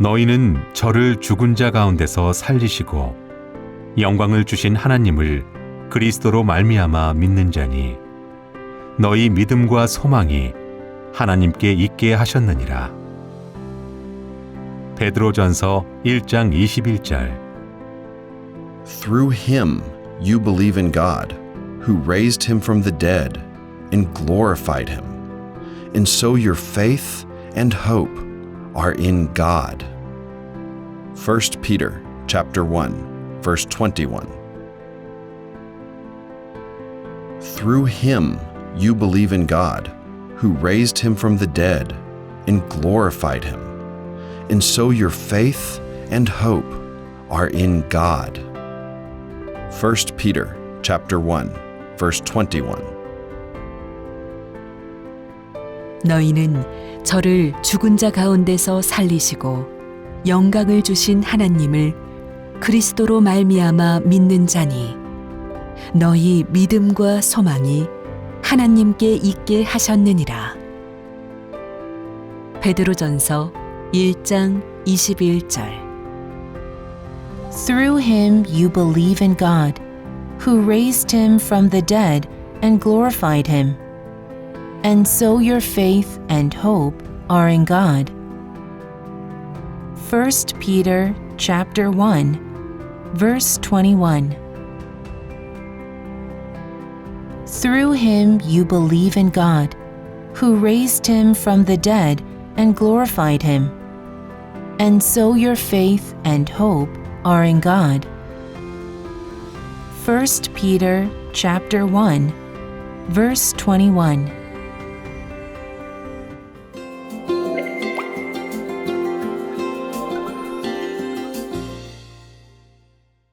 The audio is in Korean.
너희는 저를 죽은 자 가운데서 살리시고 영광을 주신 하나님을 그리스도로 말미암아 믿는 자니 너희 믿음과 소망이 하나님께 있게 하셨느니라. 베드로전서 1장 21절 Through him you believe in God, who raised him from the dead and glorified him. And so your faith and hope are in God. 1 Peter chapter 1 verse 21. Through him you believe in God, who raised him from the dead and glorified him. And so your faith and hope are in God. 1 Peter chapter 1 verse 21. 너희는 저를 죽은 자 가운데서 살리시고 영광을 주신 하나님을 그리스도로 말미암아 믿는 자니 너희 믿음과 소망이 하나님께 있게 하셨느니라. 베드로전서 1장 21절 Through him you believe in God, who raised him from the dead and glorified him. And so your faith and hope are in God. 1 Peter chapter 1 verse 21 Through him you believe in God, who raised him from the dead and glorified him. And so your faith and hope are in God. 1 Peter chapter 1 verse 21